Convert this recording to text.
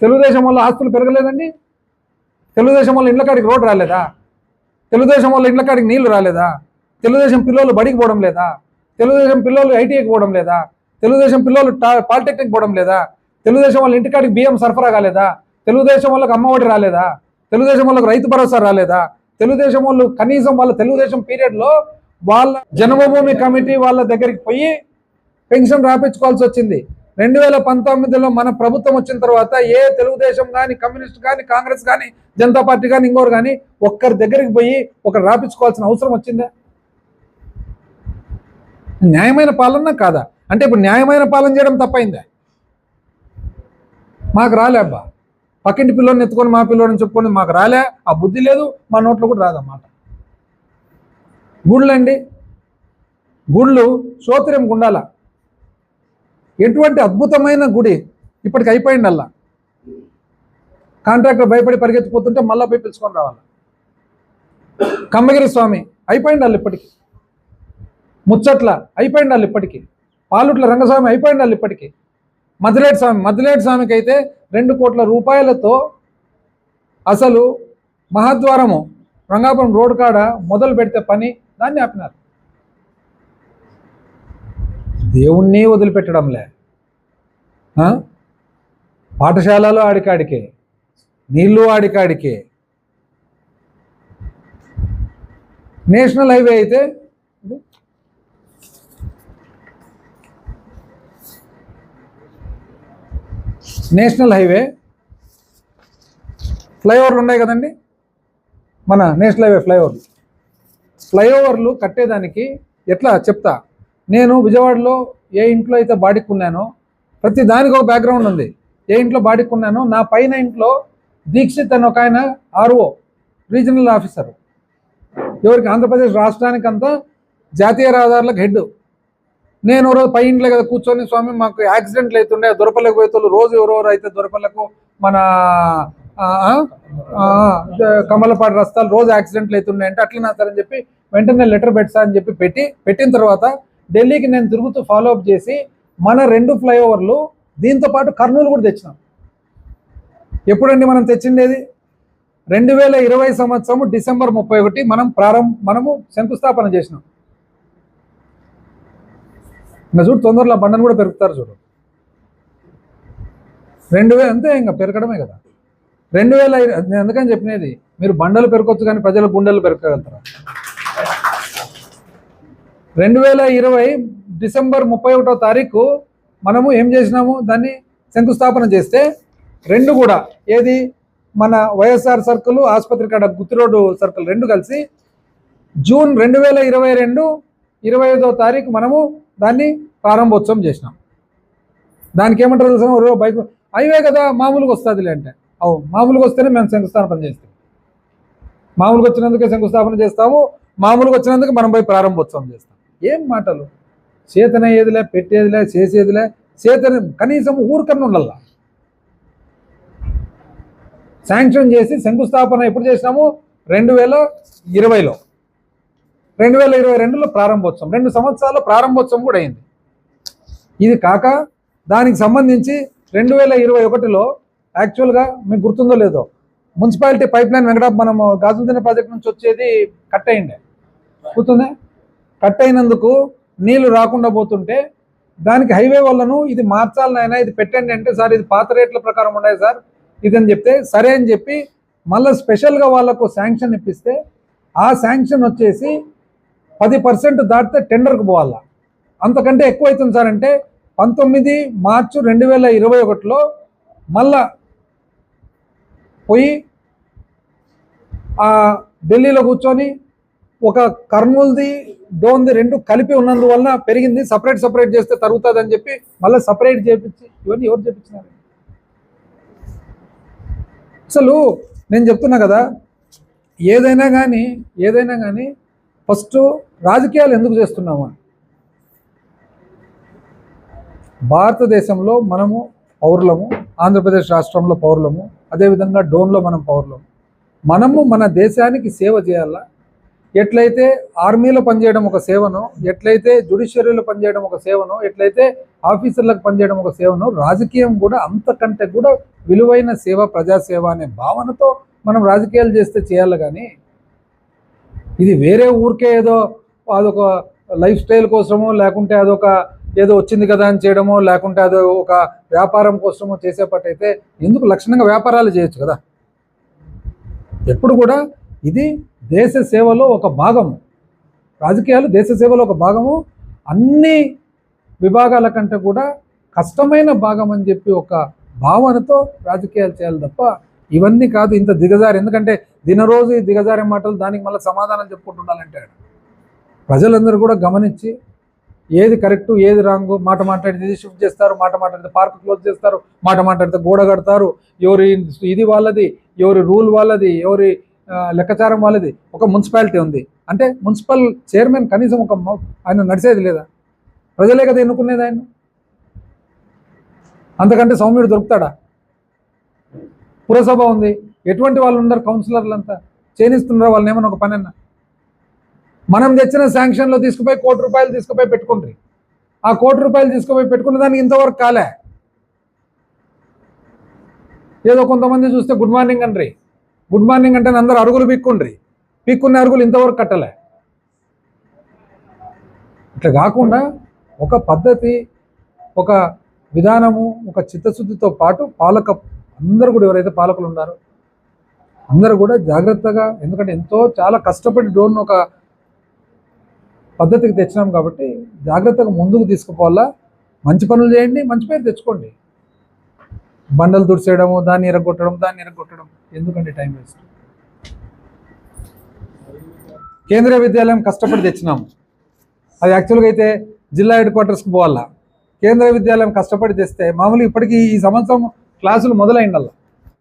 తెలుగుదేశం వల్ల ఆస్తులు పెరగలేదండి? తెలుగుదేశం వల్ల ఇళ్ళ కాడికి రోడ్డు రాలేదా? తెలుగుదేశం వల్ల ఇళ్ళ కాడికి నీళ్ళు రాలేదా? తెలుగుదేశం పిల్లలు బడికి పోవడం లేదా? తెలుగుదేశం పిల్లలు ఐటీఐకి పోవడం లేదా? తెలుగుదేశం పిల్లలు టా- పాలిటెక్నిక్ పోవడం లేదా? తెలుగుదేశం వాళ్ళ ఇంటికాడికి బియ్యం సరఫరా కాలేదా? తెలుగుదేశం వాళ్ళకి అమ్మఒడి రాలేదా? తెలుగుదేశం వాళ్ళకి రైతు భరోసా రాలేదా? తెలుగుదేశం వాళ్ళు కనీసం వాళ్ళ తెలుగుదేశం పీరియడ్లో వాళ్ళ జన్మభూమి కమిటీ వాళ్ళ దగ్గరికి పోయి పెన్షన్ రాపించుకోవాల్సి వచ్చింది. రెండు వేల పంతొమ్మిదిలో మన ప్రభుత్వం వచ్చిన తర్వాత ఏ తెలుగుదేశం కానీ కమ్యూనిస్ట్ కానీ కాంగ్రెస్ కానీ జనతా పార్టీ కానీ ఇంకోరు కానీ ఒక్కరి దగ్గరికి పోయి ఒకరు రాపించుకోవాల్సిన అవసరం వచ్చిందా? న్యాయమైన పాలన కాదా? అంటే ఇప్పుడు న్యాయమైన పాలన చేయడం తప్పైందా? మాకు రాలే అబ్బా. పక్కింటి పిల్లోని ఎత్తుకొని మా పిల్లోని చెప్పుకొని మాకు రాలే. ఆ బుద్ధి లేదు మా నోట్లో కూడా రాదన్నమాట. గుళ్ళండి గుళ్ళు సోత్రం గుండాల? ఎటువంటి అద్భుతమైన గుడి ఇప్పటికి అయిపోయింది అలా కాంట్రాక్టర్ భయపడి పరిగెత్తిపోతుంటే మళ్ళా పోయి పిలుచుకొని రావాలి? కమ్మగిరి స్వామి అయిపోయింది వాళ్ళు ఇప్పటికి? ముచ్చట్ల అయిపోయింది వాళ్ళు ఇప్పటికి? పాలుట్ల రంగస్వామి అయిపోయింది వాళ్ళు ఇప్పటికి? మదిలేటి స్వామి మదిలేటి స్వామికి అయితే రెండు కోట్ల రూపాయలతో అసలు మహాద్వారము రంగాపురం రోడ్ కాడ మొదలు పెడితే పని దాన్ని ఆపినారు. దేవుణ్ణి వదిలిపెట్టడంలే. పాఠశాలలో ఆడికాడికే నీళ్ళు ఆడికాడికే. నేషనల్ హైవే అయితే నేషనల్ హైవే ఫ్లైఓవర్లు ఉన్నాయి కదండి? మన నేషనల్ హైవే ఫ్లైఓవర్లు. ఫ్లైఓవర్లు కట్టేదానికి ఎట్లా చెప్తా? నేను విజయవాడలో ఏ ఇంట్లో అయితే బాడిక్కున్నానో ప్రతి దానికి ఒక బ్యాక్గ్రౌండ్ ఉంది. ఏ ఇంట్లో బాడిక్కున్నానో నా పైన ఇంట్లో దీక్షిత్ అని ఒక ఆయన ఆర్ఓ రీజనల్ ఆఫీసర్. ఎవరికి ఆంధ్రప్రదేశ్ రాష్ట్రానికంతా జాతీయ రహదారులకు హెడ్. నేను రోజు పై ఇంట్లో కదా కూర్చొని స్వామి మాకు యాక్సిడెంట్లు అవుతుండే దొరపల్లకు పోయేతోళ్ళు రోజు ఎవరెవరు అయితే దొరపల్లకు మన కమలపాడు రస్తాలు రోజు యాక్సిడెంట్లు అవుతున్నాయి అంటే అట్లా నా అని చెప్పి వెంటనే లెటర్ పెట్టా అని చెప్పి పెట్టి పెట్టిన తర్వాత ఢిల్లీకి నేను తిరుగుతూ ఫాలో అప్ చేసి మన రెండు ఫ్లైఓవర్లు దీంతో పాటు కర్నూలు కూడా తెచ్చినాం. ఎప్పుడండి మనం తెచ్చిండేది? రెండు వేల ఇరవై సంవత్సరం డిసెంబర్ ముప్పై ఒకటి మనం ప్రారంభ మనము శంకుస్థాపన చేసినాం. ఇంకా చూడు తొందరలో బండను కూడా పెరుగుతారు చూడు. రెండు వేల అంతే ఇంకా పెరగడమే కదా. రెండు వేల ఎందుకని చెప్పినది? మీరు బండలు పెరగొచ్చు కానీ ప్రజల గుండెలు పెరగగలుగుతారా? రెండు వేల ఇరవై డిసెంబర్ ముప్పై ఒకటో తారీఖు మనము ఏం చేసినాము? దాన్ని శంకుస్థాపన చేస్తే రెండు కూడా ఏది? మన వైఎస్ఆర్ సర్కిల్ ఆసుపత్రి కాడ గుత్తి రోడ్డు సర్కిల్ రెండు కలిసి జూన్ రెండు వేల ఇరవై రెండు ఇరవై ఐదో తారీఖు మనము దాన్ని ప్రారంభోత్సవం చేసినాం. దానికి ఏమంటారు తెలుసు? ఓ బైక్ హైవే కదా మామూలుగా వస్తుందిలే అంటే. అవు మామూలుగా వస్తేనే మేము శంకుస్థాపన చేస్తాం. మామూలుగా వచ్చినందుకే శంకుస్థాపన చేస్తాము మామూలుగా వచ్చినందుకు మనం పోయి ప్రారంభోత్సవం చేస్తాం. ఏం మాటలు? చేతనయ్యేదిలే పెట్టేదిలే చేసేదిలే చేతన కనీసం ఊరికన్నా ఉండాల? శాంక్షన్ చేసి శంకుస్థాపన ఎప్పుడు చేసినాము? రెండు వేల ఇరవైలో. రెండు వేల ఇరవై రెండులో ప్రారంభోత్సవం. రెండు సంవత్సరాల్లో ప్రారంభోత్సవం కూడా అయింది. ఇది కాక దానికి సంబంధించి రెండు వేల ఇరవై ఒకటిలో యాక్చువల్గా మీకు గుర్తుందో లేదో మున్సిపాలిటీ పైప్ లైన్ వెంకటాప్ మనము గాజుల్దిన ప్రాజెక్ట్ నుంచి వచ్చేది కట్ అయిండే గుర్తుందా? కట్ అయినందుకు నీళ్ళు రాకుండా పోతుంటే దానికి హైవే వల్లను ఇది మార్చాలి నాయనా ఇది పెట్టండి అంటే సార్ ఇది పాత రేట్ల ప్రకారం ఉన్నాయి సార్ ఇది అని చెప్తే సరే అని చెప్పి మళ్ళీ స్పెషల్గా వాళ్ళకు శాంక్షన్ ఇప్పిస్తే ఆ శాంక్షన్ వచ్చేసి పది పర్సెంట్ దాటితే టెండర్కి పోవాలా. అంతకంటే ఎక్కువ అవుతుంది సార్ అంటే పంతొమ్మిది మార్చు రెండు వేల ఇరవై ఒకటిలో మళ్ళా పోయి ఆ ఢిల్లీలో కూర్చొని ఒక కర్నూలుది డోన్ది రెండు కలిపి ఉన్నందువల్ల పెరిగింది. సపరేట్ సపరేట్ చేస్తే తరుగుతుంది అని చెప్పి మళ్ళీ సపరేట్ చేపించి ఇవన్నీ ఎవరు చేపించినారు? అసలు నేను చెప్తున్నా కదా ఏదైనా కానీ ఏదైనా కానీ ఫస్ట్ రాజకీయాలు ఎందుకు చేస్తున్నాము? భారతదేశంలో మనము పౌరులము ఆంధ్రప్రదేశ్ రాష్ట్రంలో పౌరులము అదేవిధంగా డోన్లో మనం పౌరులము. మనము మన దేశానికి సేవ చేయాలా? ఎట్లయితే ఆర్మీలో పనిచేయడం ఒక సేవను ఎట్లయితే జుడిషియరీలో పనిచేయడం ఒక సేవను ఎట్లయితే ఆఫీసర్లకు పనిచేయడం ఒక సేవను రాజకీయం కూడా అంతకంటే కూడా విలువైన సేవ ప్రజాసేవ అనే భావనతో మనం రాజకీయాలు చేస్తే చేయాలి కానీ ఇది వేరే ఊరికే ఏదో అదొక లైఫ్ స్టైల్ కోసమో లేకుంటే అదొక ఏదో వచ్చింది కదా అని చేయడమో లేకుంటే అదో ఒక వ్యాపారం కోసమో చేసేపట్టయితే ఎందుకు లక్షణంగా వ్యాపారాలు చేయొచ్చు కదా? ఎప్పుడు కూడా ఇది దేశ సేవలో ఒక భాగము. రాజకీయాలు దేశ సేవలో ఒక భాగము. అన్ని విభాగాల కంటే కూడా కష్టమైన భాగం అని చెప్పి ఒక భావనతో రాజకీయాలు చేయాలి తప్ప ఇవన్నీ కాదు ఇంత దిగజారి. ఎందుకంటే దినరోజు ఈ దిగజారే మాటలు దానికి మళ్ళీ సమాధానం చెప్పుకుంటుండాలంటే ప్రజలందరూ కూడా గమనించి ఏది కరెక్టు ఏది రాంగు మాట మాట్లాడితే ఇది షిఫ్ట్ చేస్తారు మాట మాట్లాడితే పార్క్ క్లోజ్ చేస్తారు మాట మాట్లాడితే గోడ కడతారు ఎవరి ఇది వాళ్ళది ఎవరి రూల్ వాళ్ళది ఎవరి లెక్కచారం వాళ్ళది. ఒక మున్సిపాలిటీ ఉంది. అంటే మున్సిపల్ చైర్మన్ కనీసం ఒక ఆయన నడిచేది లేదా? ప్రజలే కదా ఎన్నుకునేది ఆయన? అంతకంటే సౌమ్యుడు దొరుకుతాడా? పురసభ ఉంది. ఎటువంటి వాళ్ళు ఉన్నారు కౌన్సిలర్లు అంతా చేనిస్తున్నారా వాళ్ళని ఏమన్నా ఒక పని మనం తెచ్చిన శాంక్షన్లో తీసుకుపోయి కోటి రూపాయలు తీసుకుపోయి పెట్టుకుంటారు ఆ కోటి రూపాయలు తీసుకుపోయి పెట్టుకున్న దానికి ఇంతవరకు కాలే. ఏదో కొంతమంది చూస్తే గుడ్ మార్నింగ్ అండ్రీ. గుడ్ మార్నింగ్ అంటే అందరు అరుగులు పీక్కుండ్రి. పీక్కున్న అరుగులు ఇంతవరకు కట్టలే. ఇట్లా కాకుండా ఒక పద్ధతి ఒక విధానము ఒక చిత్తశుద్ధితో పాటు పాలక అందరూ కూడా ఎవరైతే పాలకులు ఉన్నారో అందరూ కూడా జాగ్రత్తగా ఎందుకంటే ఎంతో చాలా కష్టపడి డ్రోన్ ఒక పద్ధతికి తెచ్చినాం కాబట్టి జాగ్రత్తగా ముందుకు తీసుకుపోవాలా. మంచి పనులు చేయండి మంచి పేరు తెచ్చుకోండి. బండలు దుడిసేయడము దాన్ని ఎరగొట్టడం దాన్ని ఎరగొట్టడం. ఎందుకంటే టైం వేస్ట్ కేంద్రీయ విద్యాలయం కష్టపడి తెచ్చినాము అది యాక్చువల్గా అయితే జిల్లా హెడ్ క్వార్టర్స్కి పోవాలా? కేంద్రీయ విద్యాలయం కష్టపడి తెస్తే మామూలు ఇప్పటికీ ఈ సంవత్సరం క్లాసులు మొదలైందల్లా.